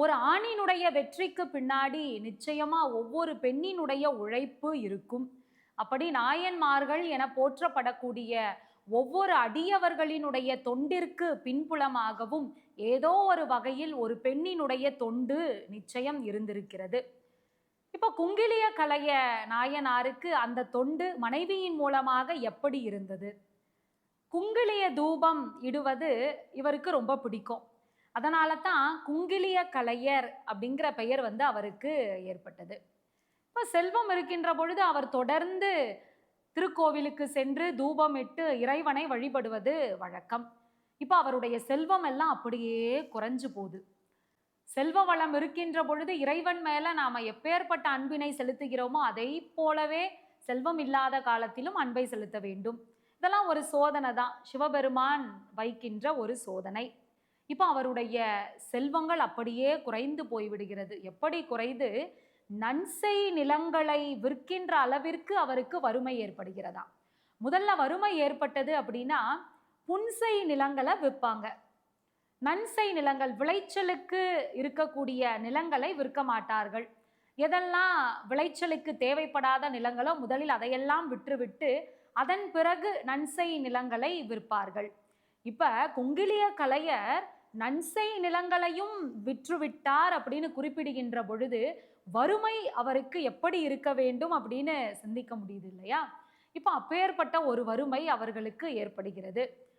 ஒரு ஆணினுடைய வெற்றிக்கு பின்னாடி நிச்சயமா ஒவ்வொரு பெண்ணினுடைய உழைப்பு இருக்கும். அப்படி நாயன்மார்கள் என போற்றப்படக்கூடிய ஒவ்வொரு அடியவர்களினுடைய தொண்டிற்கு பின்புலமாகவும் ஏதோ ஒரு வகையில் ஒரு பெண்ணினுடைய தொண்டு நிச்சயம் இருந்திருக்கிறது. இப்போ குங்கிலிய கலைய நாயனாருக்கு அந்த தொண்டு மனைவியின் மூலமாக எப்படி இருந்தது? குங்கிலிய தூபம் இடுவது இவருக்கு ரொம்ப பிடிக்கும். அதனால தான் குங்கிலிய கலையர் அப்படிங்கிற பெயர் வந்து அவருக்கு ஏற்பட்டது. இப்போ செல்வம் இருக்கின்ற பொழுது அவர் தொடர்ந்து திருக்கோவிலுக்கு சென்று தூபம் இட்டு இறைவனை வழிபடுவது வழக்கம். இப்போ அவருடைய செல்வம் எல்லாம் அப்படியே குறைஞ்சு போகுது. செல்வ வளம் இருக்கின்ற பொழுது இறைவன் மேல நாம எப்பேற்பட்ட அன்பினை செலுத்துகிறோமோ அதை போலவே செல்வம் இல்லாத காலத்திலும் அன்பை செலுத்த வேண்டும். இதெல்லாம் ஒரு சோதனை தான் சிவபெருமான் வைக்கின்ற ஒரு சோதனை. இப்போ அவருடைய செல்வங்கள் அப்படியே குறைந்து போய்விடுகிறது. எப்படி குறைந்து? நன்செய் நிலங்களை விற்கின்ற அளவிற்கு அவருக்கு வறுமை ஏற்படுகிறதா? முதல்ல வறுமை ஏற்பட்டது அப்படின்னா புன்செய் நிலங்களை விற்பாங்க. நன்செய் நிலங்கள் விளைச்சலுக்கு இருக்கக்கூடிய நிலங்களை விற்க மாட்டார்கள். எதெல்லாம் விளைச்சலுக்கு தேவைப்படாத நிலங்களோ முதலில் அதையெல்லாம் விற்றுவிட்டு அதன் பிறகு நன்செய் நிலங்களை விற்பார்கள். இப்போ குங்கிலிய கலையர் நன்செய் நிலங்களையும் விற்றுவிட்டார் அப்படின்னு குறிப்பிடுகின்ற பொழுது வறுமை அவருக்கு எப்படி இருக்க வேண்டும் அப்படின்னு சிந்திக்க முடியுது இல்லையா? இப்போ அப்பேற்பட்ட ஒரு வறுமை அவர்களுக்கு ஏற்படுகிறது.